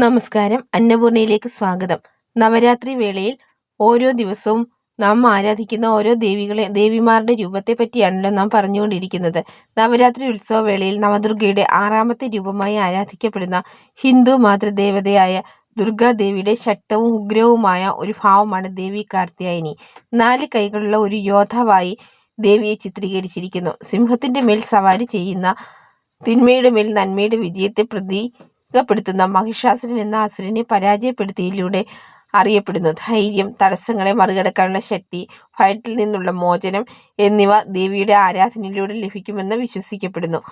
നമസ്കാരം. അന്നപൂർണയിലേക്ക് സ്വാഗതം. നവരാത്രി വേളയിൽ ഓരോ ദിവസവും നാം ആരാധിക്കുന്ന ഓരോ ദേവികളെ ദേവിമാരുടെ രൂപത്തെ പറ്റിയാണല്ലോ നാം പറഞ്ഞുകൊണ്ടിരിക്കുന്നത്. നവരാത്രി ഉത്സവ വേളയിൽ നവദുർഗയുടെ ആറാമത്തെ രൂപമായി ആരാധിക്കപ്പെടുന്ന ഹിന്ദു മാതൃദേവതയായ ദുർഗാദേവിയുടെ ശക്തവും ഉഗ്രവുമായ ഒരു ഭാവമാണ് ദേവി കാർത്തിയായനി നാല് കൈകളുള്ള ഒരു യോദ്ധാവായി ദേവിയെ ചിത്രീകരിച്ചിരിക്കുന്നു. സിംഹത്തിന്റെ മേൽ സവാരി ചെയ്യുന്ന തിന്മയുടെ മേൽ നന്മയുടെ വിജയത്തെ പ്രതി പ്പെടുത്തുന്ന മഹിഷാസുരൻ എന്ന അസുരനെ പരാജയപ്പെടുത്തിയതിലൂടെ അറിയപ്പെടുന്നു. ധൈര്യം തടസ്സങ്ങളെ മറികടക്കാനുള്ള ശക്തി ഭയത്തിൽ നിന്നുള്ള മോചനം എന്നിവ ദേവിയുടെ ആരാധനയിലൂടെ ലഭിക്കുമെന്ന് വിശ്വസിക്കപ്പെടുന്നു.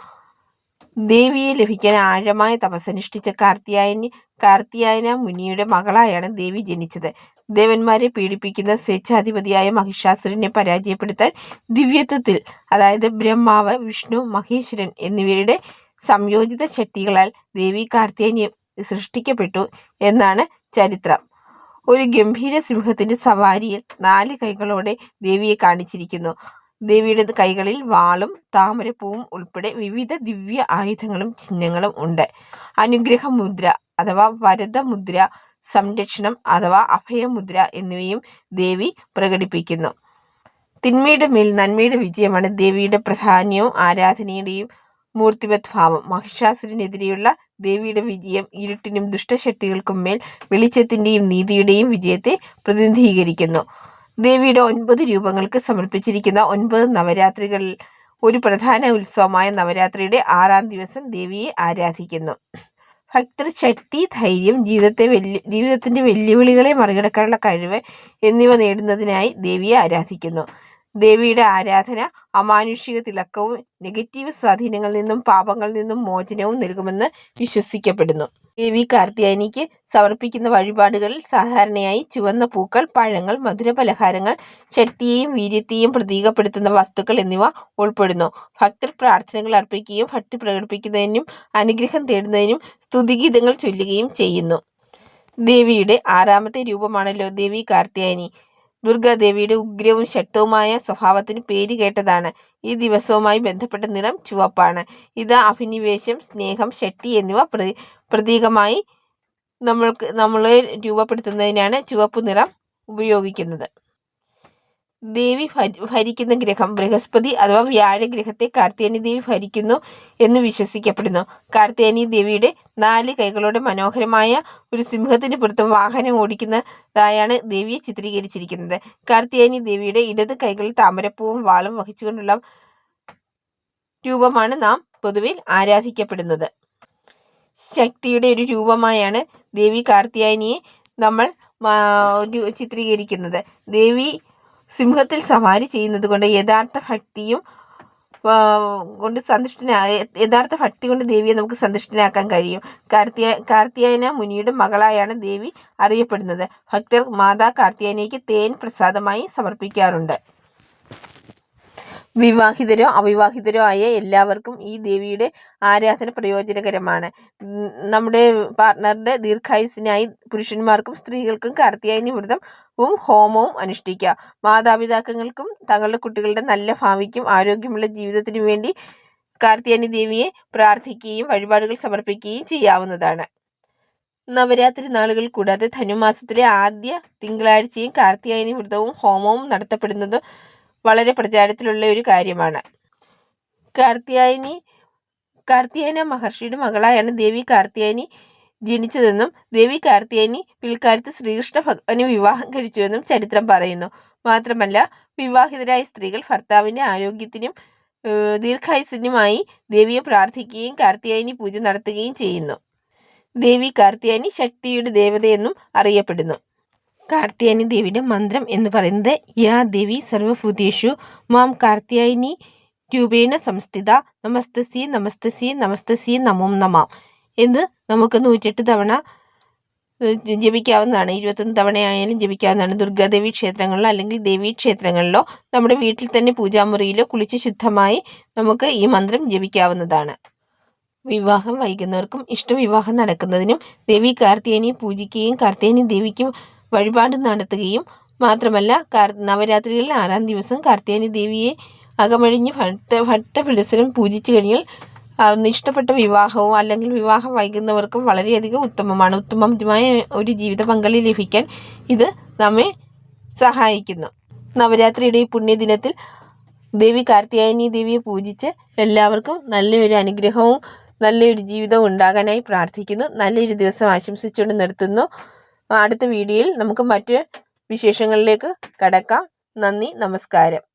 ദേവിയെ ലഭിക്കാൻ ആഴമായ തപസ്സനുഷ്ഠിച്ച കാർത്തിയായനി കാർത്തിയായന മുനിയുടെ മകളായാണ് ദേവി ജനിച്ചത്. ദേവന്മാരെ പീഡിപ്പിക്കുന്ന സ്വേച്ഛാധിപതിയായ മഹിഷാസുരനെ പരാജയപ്പെടുത്താൻ ദിവ്യത്വത്തിൽ അതായത് ബ്രഹ്മാവ് വിഷ്ണു മഹേശ്വരൻ എന്നിവരുടെ സംയോജിത ശക്തികളാൽ ദേവി കാർത്തികേയനി സൃഷ്ടിക്കപ്പെട്ടു എന്നാണ് ചരിത്രം. ഒരു ഗംഭീര സിംഹത്തിന്റെ സവാരിയിൽ നാല് കൈകളോടെ ദേവിയെ കാണിച്ചിരിക്കുന്നു. ദേവിയുടെ കൈകളിൽ വാളും താമരപ്പൂവും ഉൾപ്പെടെ വിവിധ ദിവ്യ ആയുധങ്ങളും ചിഹ്നങ്ങളും ഉണ്ട്. അനുഗ്രഹ മുദ്ര അഥവാ വരദമുദ്ര സംരക്ഷണം അഥവാ അഭയമുദ്ര എന്നിവയും ദേവി പ്രകടിപ്പിക്കുന്നു. തിന്മയുടെ മേൽ നന്മയുടെ വിജയമാണ് ദേവിയുടെ പ്രധാന്യവും ആരാധനയുടെയും മൂർത്തിമത് ഭാവം മഹിഷാസുരനെതിരെയുള്ള ദേവിയുടെ വിജയം ഇരുട്ടിനും ദുഷ്ടശക്തികൾക്കും മേൽ വെളിച്ചത്തിന്റെയും നീതിയുടെയും വിജയത്തെ പ്രതിനിധീകരിക്കുന്നു. ദേവിയുടെ ഒൻപത് രൂപങ്ങൾക്ക് സമർപ്പിച്ചിരിക്കുന്ന ഒൻപത് നവരാത്രികളിൽ ഒരു പ്രധാന ഉത്സവമായ നവരാത്രിയുടെ ആറാം ദിവസം ദേവിയെ ആരാധിക്കുന്നു. ഭക്തർ ശക്തി ധൈര്യം ജീവിതത്തെ വെല്ലു ജീവിതത്തിന്റെ വെല്ലുവിളികളെ മറികടക്കാനുള്ള കഴിവ് എന്നിവ നേടുന്നതിനായി ദേവിയെ ആരാധിക്കുന്നു. ദേവിയുടെ ആരാധന അമാനുഷിക തിളക്കവും നെഗറ്റീവ് സ്വാധീനങ്ങളിൽ നിന്നും പാപങ്ങളിൽ നിന്നും മോചനവും നൽകുമെന്ന് വിശ്വസിക്കപ്പെടുന്നു. ദേവി കാർത്തിയാനിക്ക് സമർപ്പിക്കുന്ന വഴിപാടുകളിൽ സാധാരണയായി ചുവന്ന പൂക്കൾ പഴങ്ങൾ മധുര പലഹാരങ്ങൾ ശക്തിയെയും വീര്യത്തെയും പ്രതീകപ്പെടുത്തുന്ന വസ്തുക്കൾ എന്നിവ ഉൾപ്പെടുന്നു. ഭക്തർ പ്രാർത്ഥനകൾ അർപ്പിക്കുകയും ഭക്തി പ്രകടിപ്പിക്കുന്നതിനും അനുഗ്രഹം തേടുന്നതിനും സ്തുതിഗീതങ്ങൾ ചൊല്ലുകയും ചെയ്യുന്നു. ദേവിയുടെ ആറാമത്തെ രൂപമാണല്ലോ ദേവി കാർത്തിയാനി ദുർഗാദേവിയുടെ ഉഗ്രവും ശക്തവുമായ സ്വഭാവത്തിന് പേര് കേട്ടതാണ്. ഈ ദിവസവുമായി ബന്ധപ്പെട്ട നിറം ചുവപ്പാണ്. ഇത് അഭിനിവേശം സ്നേഹം ശക്തി എന്നിവ പ്രതീകമായി നമ്മൾക്ക് നമ്മളെ രൂപപ്പെടുത്തുന്നതിനാണ് ചുവപ്പ് നിറം ഉപയോഗിക്കുന്നത്. ദേവി ഭരിക്കുന്ന ഗ്രഹം ബൃഹസ്പതി അഥവാ വ്യാഴഗ്രഹത്തെ കാർത്തിയാനി ദേവി ഭരിക്കുന്നു എന്ന് വിശ്വസിക്കപ്പെടുന്നു. കാർത്തിയാനി ദേവിയുടെ നാല് കൈകളോടെ മനോഹരമായ ഒരു സിംഹത്തിന് പുറത്തും വാഹനം ഓടിക്കുന്നതായാണ് ദേവിയെ ചിത്രീകരിച്ചിരിക്കുന്നത്. കാർത്തിയാനി ദേവിയുടെ ഇടത് കൈകളിൽ താമരപ്പൂവും വാളും വഹിച്ചുകൊണ്ടുള്ള രൂപമാണ് നാം പൊതുവിൽ ആരാധിക്കപ്പെടുന്നത്. ശക്തിയുടെ ഒരു രൂപമായാണ് ദേവി കാർത്തിയാനിയെ നമ്മൾ ചിത്രീകരിക്കുന്നത്. ദേവി സിംഹത്തിൽ സവാരി ചെയ്യുന്നത് കൊണ്ട് യഥാർത്ഥ ഭക്തിയും കൊണ്ട് സന്തുഷ്ടനായ യഥാർത്ഥ ഭക്തി കൊണ്ട് ദേവിയെ നമുക്ക് സന്തുഷ്ടനാക്കാൻ കഴിയും. കാർത്തിയ കാർത്തിയായന മുനിയുടെ മകളായാണ് ദേവി അറിയപ്പെടുന്നത്. ഭക്തർ മാതാ കാർത്തിയായനയ്ക്ക് തേൻ പ്രസാദമായി സമർപ്പിക്കാറുണ്ട്. വിവാഹിതരോ അവിവാഹിതരോ ആയ എല്ലാവർക്കും ഈ ദേവിയുടെ ആരാധന പ്രയോജനകരമാണ്. നമ്മുടെ പാർട്ട്ണറുടെ ദീർഘായുസിനായി പുരുഷന്മാർക്കും സ്ത്രീകൾക്കും കാർത്തിയായനി വ്രതവും ഹോമവും അനുഷ്ഠിക്കുക. മാതാപിതാക്കൾക്കും തങ്ങളുടെ കുട്ടികളുടെ നല്ല ഭാവിക്കും ആരോഗ്യമുള്ള ജീവിതത്തിനു വേണ്ടി കാർത്തിയാനി ദേവിയെ പ്രാർത്ഥിക്കുകയും വഴിപാടുകൾ സമർപ്പിക്കുകയും ചെയ്യാവുന്നതാണ്. നവരാത്രി നാളുകൾ കൂടാതെ ധനുമാസത്തിലെ ആദ്യ തിങ്കളാഴ്ചയും കാർത്തിയായനി വ്രതവും ഹോമവും നടത്തപ്പെടുന്നത് വളരെ പ്രചാരത്തിലുള്ള ഒരു കാര്യമാണ്. കാർത്തിയായനി കാർത്തിയായന മഹർഷിയുടെ മകളായാണ് ദേവി കാർത്തിയായനി ജനിച്ചതെന്നും ദേവി കാർത്തിയായനി പിൽക്കാലത്ത് ശ്രീകൃഷ്ണ ഭഗവാനെ വിവാഹം കഴിച്ചുവെന്നും ചരിത്രം പറയുന്നു. മാത്രമല്ല വിവാഹിതരായ സ്ത്രീകൾ ഭർത്താവിന്റെ ആരോഗ്യത്തിനും ദീർഘായുസിനുമായി ദേവിയെ പ്രാർത്ഥിക്കുകയും കാർത്തിയായനി പൂജ നടത്തുകയും ചെയ്യുന്നു. ദേവി കാർത്തിയായനി ശക്തിയുടെ ദേവതയെന്നും അറിയപ്പെടുന്നു. കാർത്തിയായനി ദേവിയുടെ മന്ത്രം എന്ന് പറയുന്നത് യാ ദേവി സർവഭൂതേഷു മാം കാർത്തിയായിനി രൂപേണ സംസ്ഥിത നമസ്തസി നമസ്തസി നമസ്തസി നമോം നമ എന്ന് നമുക്ക് നൂറ്റെട്ട് തവണ ജപിക്കാവുന്നതാണ്. ഇരുപത്തൊന്ന് തവണയായാലും ജപിക്കാവുന്നതാണ്. ദുർഗാദേവി ക്ഷേത്രങ്ങളിലോ അല്ലെങ്കിൽ ദേവീ ക്ഷേത്രങ്ങളിലോ നമ്മുടെ വീട്ടിൽ തന്നെ പൂജാമുറിയിലോ കുളിച്ച് ശുദ്ധമായി നമുക്ക് ഈ മന്ത്രം ജപിക്കാവുന്നതാണ്. വിവാഹം വൈകുന്നവർക്കും ഇഷ്ടവിവാഹം നടക്കുന്നതിനും ദേവി കാർത്തിയനെ പൂജിക്കുകയും കാർത്തിയനി ദേവിക്ക് വഴിപാട് നടത്തുകയും മാത്രമല്ല നവരാത്രികളിൽ ആറാം ദിവസം കാർത്തിയാനി ദേവിയെ അകമഴിഞ്ഞ് ഭക്ത ഭക്തപിടസരം പൂജിച്ചു കഴിഞ്ഞാൽ ഇഷ്ടപ്പെട്ട വിവാഹവും അല്ലെങ്കിൽ വിവാഹം വൈകുന്നവർക്കും വളരെയധികം ഉത്തമമാണ്. ഉത്തമമായ ഒരു ജീവിത പങ്കാളി ലഭിക്കാൻ ഇത് നമ്മെ സഹായിക്കുന്നു. നവരാത്രിയുടെ ഈ പുണ്യദിനത്തിൽ ദേവി കാർത്തിയായനി ദേവിയെ പൂജിച്ച് എല്ലാവർക്കും നല്ലൊരു അനുഗ്രഹവും നല്ലൊരു ജീവിതവും ഉണ്ടാകാനായി പ്രാർത്ഥിക്കുന്നു. നല്ലൊരു ദിവസം ആശംസിച്ചുകൊണ്ട് നിർത്തുന്നു. അടുത്ത വീഡിയോയിൽ നമുക്ക് മറ്റ് വിശേഷങ്ങളിലേക്ക് കടക്കാം. നന്ദി നമസ്കാരം.